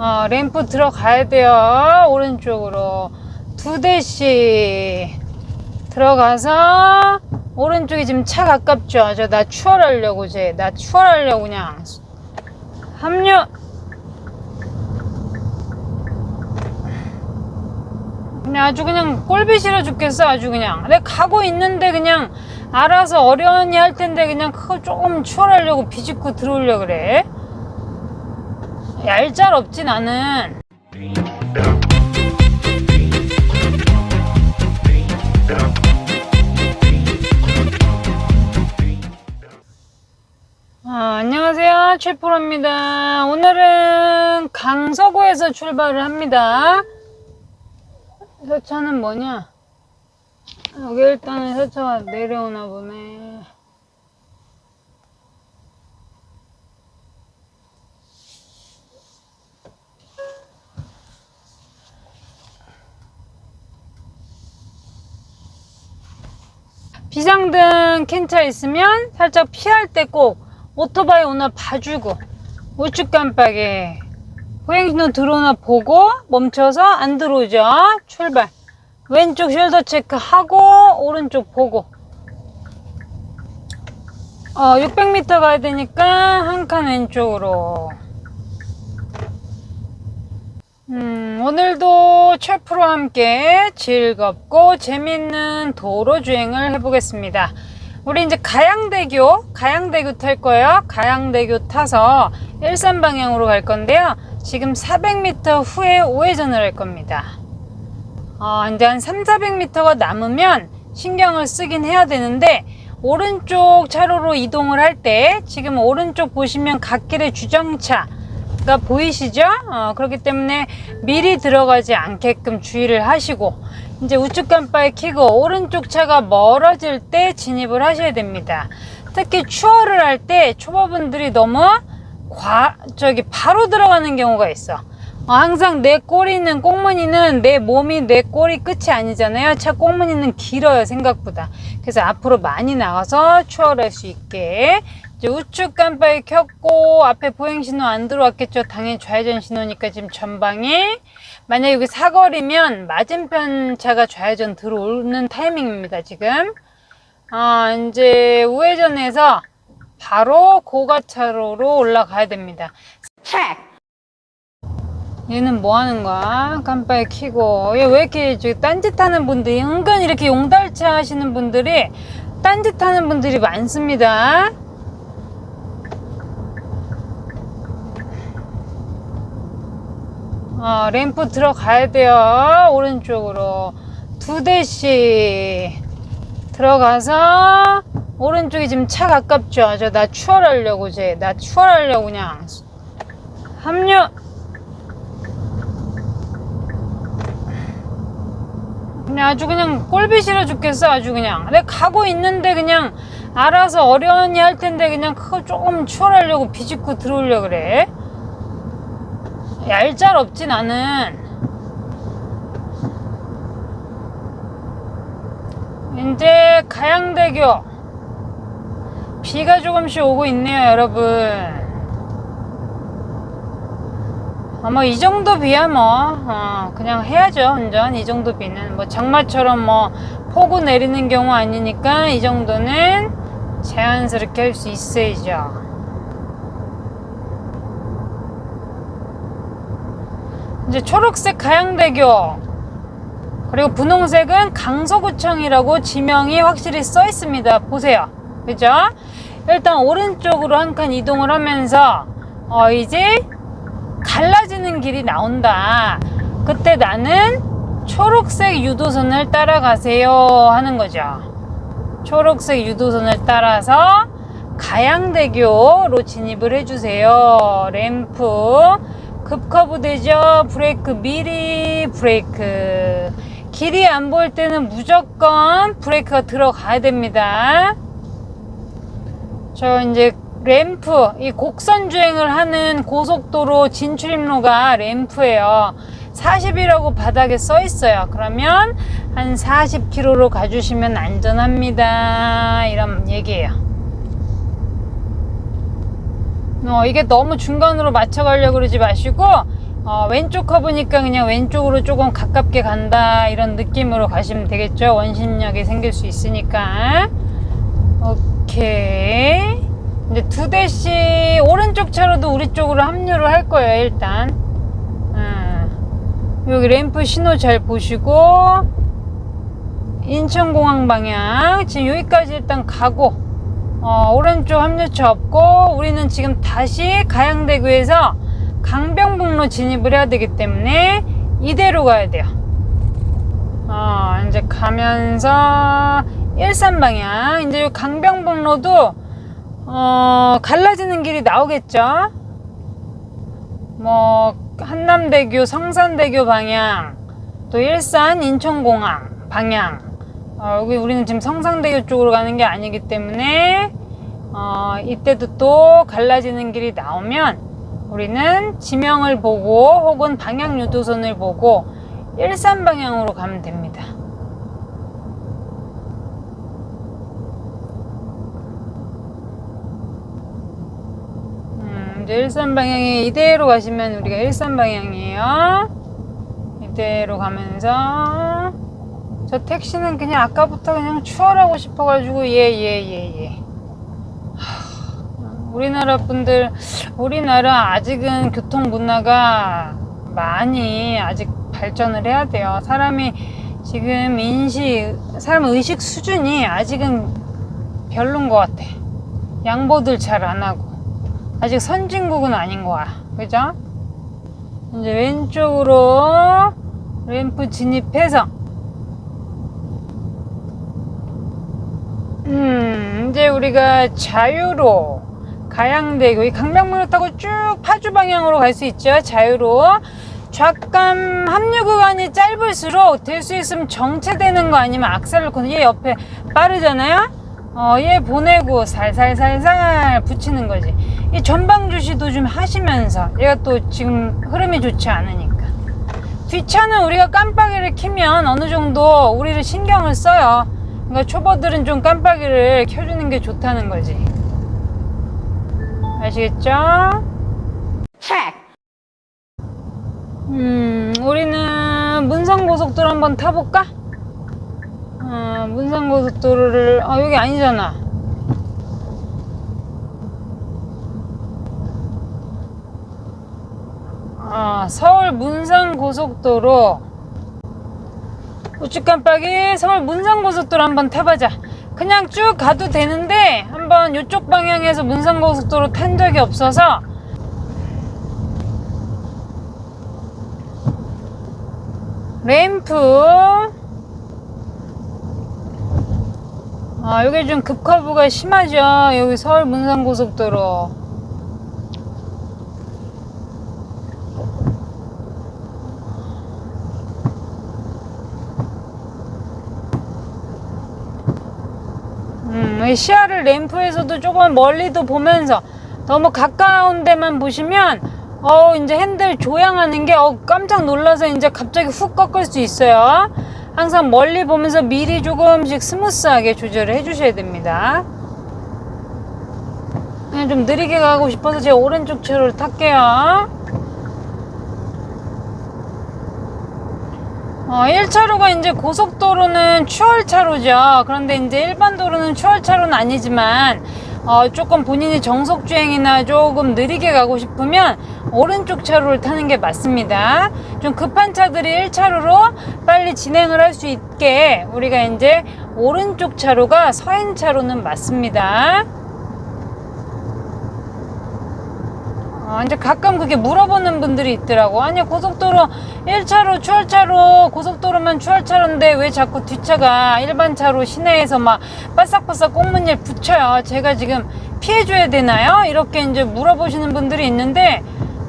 어, 램프 들어가야 돼요. 오른쪽으로. 두 대씩 들어가서 오른쪽에 지금 차 가깝죠. 저 나 추월하려고 이제 나 추월하려고 그냥 합류. 그냥 아주 그냥 꼴비 싫어 죽겠어 아주 그냥 내가 가고 있는데 그냥 알아서 어련히 할 텐데 그냥 그거 조금 추월하려고 비집고 들어오려 그래 얄짤 없지 나는. 아, 안녕하세요. 최프로입니다. 오늘은 강서구에서 출발을 합니다. 저 차는 뭐냐? 여기 일단은 저 차가 내려오나 보네 비상등 캔차 있으면 살짝 피할 때 꼭 오토바이 오나 봐주고 우측 깜빡이 호행신호 들어오나 보고 멈춰서 안 들어오죠. 출발. 왼쪽 숄더 체크하고 오른쪽 보고. 어 600m 가야 되니까 한 칸 왼쪽으로 음, 오늘도 최프로와 함께 즐겁고 재밌는 도로 주행을 해보겠습니다. 우리 이제 가양대교, 가양대교 탈 거예요. 가양대교 타서 일산 방향으로 갈 건데요. 지금 400m 후에 우회전을 할 겁니다. 어, 이제 한 3, 400m가 남으면 신경을 쓰긴 해야 되는데 오른쪽 차로로 이동을 할 때 지금 오른쪽 보시면 갓길의 주정차 가 보이시죠? 어, 그렇기 때문에 미리 들어가지 않게끔 주의를 하시고 이제 우측 깜빡이 켜고 오른쪽 차가 멀어질 때 진입을 하셔야 됩니다. 특히 추월을 할 때 초보분들이 너무 과 저기 바로 들어가는 경우가 있어. 어, 항상 내 꼬리는 꽁무니는 내 몸이 내 꼬리 끝이 아니잖아요. 차 꽁무니는 길어요 생각보다. 그래서 앞으로 많이 나가서 추월할 수 있게 이제 우측 깜빡이 켰고 앞에 보행 신호 안 들어왔겠죠. 당연히 좌회전 신호니까 지금 전방에 만약 여기 사거리면 맞은편 차가 좌회전 들어오는 타이밍입니다. 지금 아 이제 우회전해서 바로 고가차로로 올라가야 됩니다. 얘는 뭐 하는 거야? 깜빡이 켜고. 얘 왜 이렇게 저기 딴짓 하는 분들이, 은근 이렇게 용달차 하시는 분들이, 딴짓 하는 분들이 많습니다. 어, 램프 들어가야 돼요. 오른쪽으로. 두 대씩 들어가서, 오른쪽에 지금 차 가깝죠? 저 나 추월하려고 이제, 나 추월하려고 그냥. 합류! 그냥 아주 그냥 꼴비 싫어 죽겠어 아주 그냥 내가 가고 있는데 그냥 알아서 어련히 할 텐데 그냥 그거 조금 추월하려고 비집고 들어오려 그래 얄짤 없지 나는. 이제 가양대교. 비가 조금씩 오고 있네요 여러분. 아마 이 정도 비야 뭐. 어, 그냥 해야죠 운전. 이 정도 비는. 뭐 장마처럼 뭐 폭우 내리는 경우 아니니까 이 정도는 자연스럽게 할 수 있어야죠 이제 초록색 가양대교 그리고 분홍색은 강서구청이라고 지명이 확실히 써 있습니다 보세요 그죠 일단 오른쪽으로 한 칸 이동을 하면서 어 이제 갈라지는 길이 나온다. 그때 나는 초록색 유도선을 따라가세요 하는 거죠. 초록색 유도선을 따라서 가양대교로 진입을 해주세요. 램프 급커브 되죠. 브레이크 미리 브레이크 길이 안 보일 때는 무조건 브레이크가 들어가야 됩니다. 저 이제 램프, 이 곡선 주행을 하는 고속도로 진출입로가 램프예요. 40이라고 바닥에 써 있어요. 그러면 한 40km로 가주시면 안전합니다. 이런 얘기예요. 어, 이게 너무 중간으로 맞춰가려고 그러지 마시고, 어, 왼쪽 커브니까 그냥 왼쪽으로 조금 가깝게 간다 이런 느낌으로 가시면 되겠죠? 원심력이 생길 수 있으니까. 오케이. 이제 두 대씩 오른쪽 차로도 우리 쪽으로 합류를 할 거예요 일단. 음. 여기 램프 신호 잘 보시고 인천공항 방향. 지금 여기까지 일단 가고 어, 오른쪽 합류차 없고 우리는 지금 다시 가양대교에서 강병북로 진입을 해야 되기 때문에 이대로 가야 돼요. 어, 이제 가면서 일산 방향 이제 이 강병북로도 어, 갈라지는 길이 나오겠죠. 뭐 한남대교, 성산대교 방향, 또 일산 인천공항 방향. 어, 여기 우리는 지금 성산대교 쪽으로 가는 게 아니기 때문에 어, 이때도 또 갈라지는 길이 나오면 우리는 지명을 보고 혹은 방향 유도선을 보고 일산 방향으로 가면 됩니다. 음, 일산 방향에 이대로 가시면 우리가 일산 방향이에요. 이대로 가면서 저 택시는 그냥 아까부터 그냥 추월하고 싶어가지고 예 예 예 예, 하, 우리나라 분들 우리나라 아직은 교통 문화가 많이 아직 발전을 해야 돼요. 사람이 지금 인식 사람 의식 수준이 아직은 별론 것 같아. 양보들 잘 안 하고 아직 선진국은 아닌 거야. 그죠? 이제 왼쪽으로 램프 진입해서 음, 이제 우리가 자유로 가양대교, 이 강명문을 타고 쭉 파주 방향으로 갈 수 있죠. 자유로. 좌감 합류 구간이 짧을수록 될 수 있으면 정체되는 거 아니면 악셀을 거는 얘 옆에 빠르잖아요. 어, 얘 보내고 살살살살 붙이는 거지. 이 전방 주시도 좀 하시면서 얘가 또 지금 흐름이 좋지 않으니까. 뒷차는 우리가 깜빡이를 키면 어느 정도 우리를 신경을 써요. 그러니까 초보들은 좀 깜빡이를 켜주는 게 좋다는 거지. 아시겠죠? 음, 우리는 문성고속도로 한번 타볼까? 어, 문성고속도로를, 아, 여기 아니잖아. 아, 서울 문산고속도로 우측 깜빡이 서울 문산고속도로 한번 타보자. 그냥 쭉 가도 되는데 한번 이쪽 방향에서 문산고속도로 탄 적이 없어서. 램프. 아 여기 좀 급커브가 심하죠. 여기 서울 문산고속도로 시야를 램프에서도 조금 멀리도 보면서 너무 가까운 데만 보시면 어 이제 핸들 조향하는 게 어, 깜짝 놀라서 이제 갑자기 훅 꺾을 수 있어요. 항상 멀리 보면서 미리 조금씩 스무스하게 조절을 해주셔야 됩니다. 그냥 좀 느리게 가고 싶어서 제가 오른쪽 차로를 탈게요. 어, 1차로가 이제 고속도로는 추월차로죠. 그런데 이제 일반 도로는 추월차로는 아니지만, 어, 조금 본인이 정속주행이나 조금 느리게 가고 싶으면 오른쪽 차로를 타는 게 맞습니다. 좀 급한 차들이 1차로로 빨리 진행을 할 수 있게 우리가 이제 오른쪽 차로가 서행차로는 맞습니다. 어, 이제 가끔 그게 물어보는 분들이 있더라고. 아니, 고속도로 1차로, 추월차로, 고속도로만 추월차로인데 왜 자꾸 뒷차가 일반 차로 시내에서 막 바싹바싹 꽁무니를 붙여요. 제가 지금 피해줘야 되나요? 이렇게 이제 물어보시는 분들이 있는데,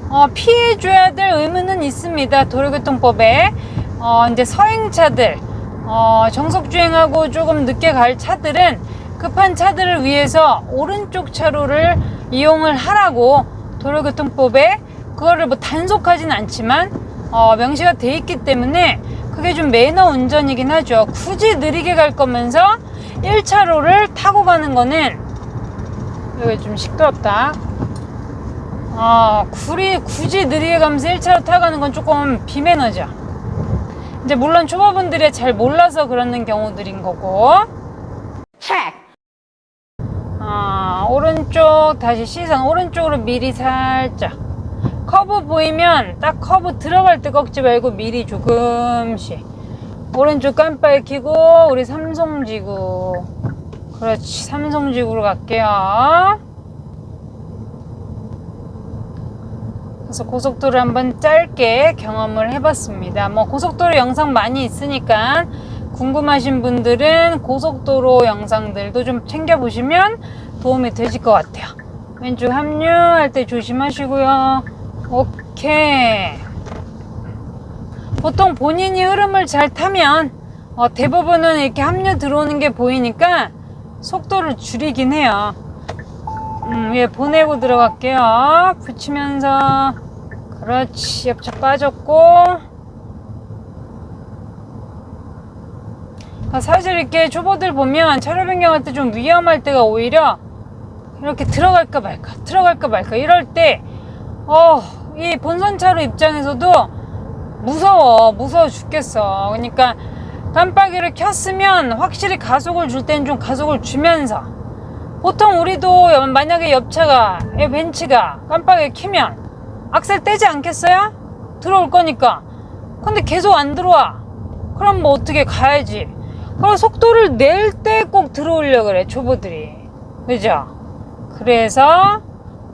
어, 피해줘야 될 의무는 있습니다. 도로교통법에. 어, 이제 서행차들, 어, 정속주행하고 조금 늦게 갈 차들은 급한 차들을 위해서 오른쪽 차로를 이용을 하라고 도로교통법에 그거를 뭐 단속하진 않지만 어, 명시가 돼 있기 때문에 그게 좀 매너 운전이긴 하죠. 굳이 느리게 갈 거면서 1차로를 타고 가는 거는 여기 좀 시끄럽다. 어, 굳이, 굳이 느리게 가면서 1차로 타가는 건 조금 비매너죠. 이제 물론 초보분들이 잘 몰라서 그러는 경우들인 거고. 아, 오른쪽 다시 시선 오른쪽으로 미리 살짝. 커브 보이면 딱 커브 들어갈 때 꺾지 말고 미리 조금씩. 오른쪽 깜빡이 켜고 우리 삼성지구. 그렇지 삼성지구로 갈게요. 그래서 고속도로 한번 짧게 경험을 해봤습니다. 뭐 고속도로 영상 많이 있으니까 궁금하신 분들은 고속도로 영상들도 좀 챙겨보시면 도움이 되실 것 같아요. 왼쪽 합류할 때 조심하시고요. 오케이. 보통 본인이 흐름을 잘 타면 어, 대부분은 이렇게 합류 들어오는 게 보이니까 속도를 줄이긴 해요. 음, 위에 보내고 들어갈게요. 붙이면서 그렇지 옆차 빠졌고 사실 이렇게 초보들 보면 차로 변경할 때 좀 위험할 때가 오히려 이렇게 들어갈까 말까 들어갈까 말까 이럴 때 어, 이 본선 차로 입장에서도 무서워 무서워 죽겠어. 그러니까 깜빡이를 켰으면 확실히 가속을 줄 때는 좀 가속을 주면서 보통 우리도 여- 만약에 옆차가 이 벤츠가 깜빡이 키면 악셀 떼지 않겠어요? 들어올 거니까. 근데 계속 안 들어와. 그럼 뭐 어떻게 가야지 그럼 속도를 낼 때 꼭 들어오려 그래 초보들이. 그죠? 그래서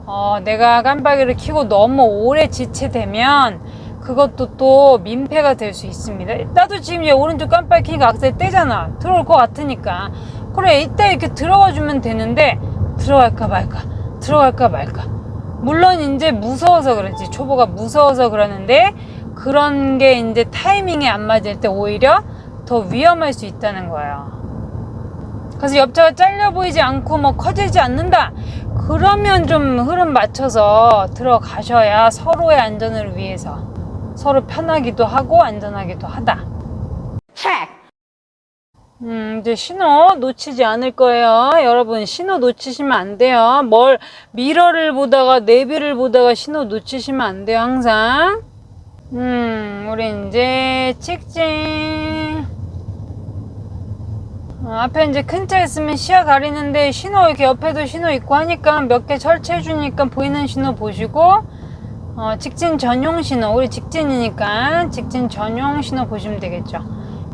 어, 내가 깜빡이를 켜고 너무 오래 지체되면 그것도 또 민폐가 될 수 있습니다. 나도 지금 얘 오른쪽 깜빡이 켜니까 악셀 떼잖아. 들어올 것 같으니까. 그래 이때 이렇게 들어가 주면 되는데 들어갈까 말까? 들어갈까 말까? 물론 이제 무서워서 그렇지. 초보가 무서워서 그러는데 그런 게 이제 타이밍에 안 맞을 때 오히려 더 위험할 수 있다는 거예요. 그래서 옆차가 잘려 보이지 않고 뭐 커지지 않는다. 그러면 좀 흐름 맞춰서 들어가셔야 서로의 안전을 위해서 서로 편하기도 하고 안전하기도 하다. 음, 이제 신호 놓치지 않을 거예요. 여러분, 신호 놓치시면 안 돼요. 뭘, 미러를 보다가, 내비를 보다가 신호 놓치시면 안 돼요, 항상. 음, 우리 이제 직진. 어, 앞에 이제 큰차 있으면 시야 가리는데 신호 이렇게 옆에도 신호 있고 하니까 몇 개 설치해 주니까 보이는 신호 보시고 어, 직진 전용 신호 우리 직진이니까 직진 전용 신호 보시면 되겠죠.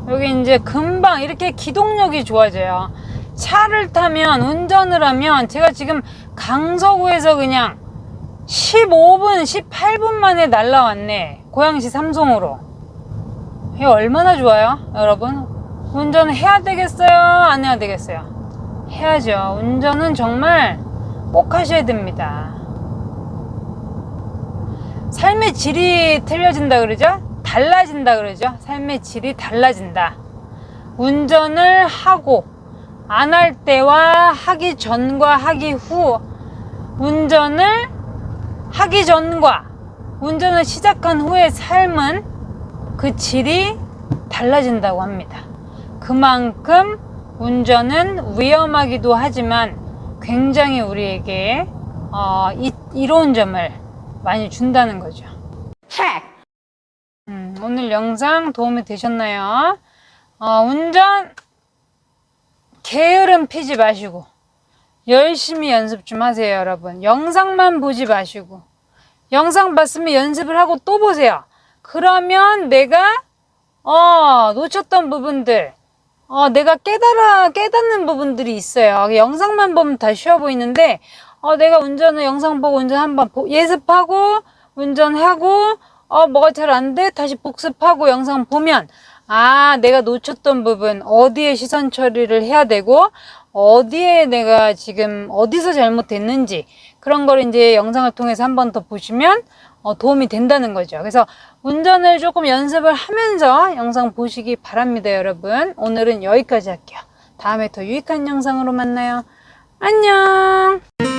여기 이제 금방 이렇게 기동력이 좋아져요. 차를 타면 운전을 하면 제가 지금 강서구에서 그냥 15분 18분 만에 날라왔네. 고양시 삼성으로. 이게 얼마나 좋아요 여러분 운전 해야 되겠어요? 안 해야 되겠어요? 해야죠. 운전은 정말 꼭 하셔야 됩니다. 삶의 질이 틀려진다 그러죠? 달라진다 그러죠? 삶의 질이 달라진다. 운전을 하고 안 할 때와 하기 전과 하기 후 운전을 하기 전과 운전을 시작한 후의 삶은 그 질이 달라진다고 합니다. 그만큼 운전은 위험하기도 하지만 굉장히 우리에게 어, 이, 이로운 점을 많이 준다는 거죠. 음, 오늘 영상 도움이 되셨나요? 어, 운전 게으름 피지 마시고 열심히 연습 좀 하세요, 여러분. 영상만 보지 마시고 영상 봤으면 연습을 하고 또 보세요. 그러면 내가 어, 놓쳤던 부분들 어, 내가 깨달아, 깨닫는 부분들이 있어요. 영상만 보면 다 쉬워 보이는데, 어, 내가 운전을 영상 보고 운전 한번 보- 예습하고, 운전하고, 어, 뭐가 잘 안 돼? 다시 복습하고 영상 보면, 아, 내가 놓쳤던 부분, 어디에 시선 처리를 해야 되고, 어디에 내가 지금, 어디서 잘못됐는지, 그런 걸 이제 영상을 통해서 한 번 더 보시면, 어, 도움이 된다는 거죠. 그래서 운전을 조금 연습을 하면서 영상 보시기 바랍니다, 여러분. 오늘은 여기까지 할게요. 다음에 더 유익한 영상으로 만나요. 안녕!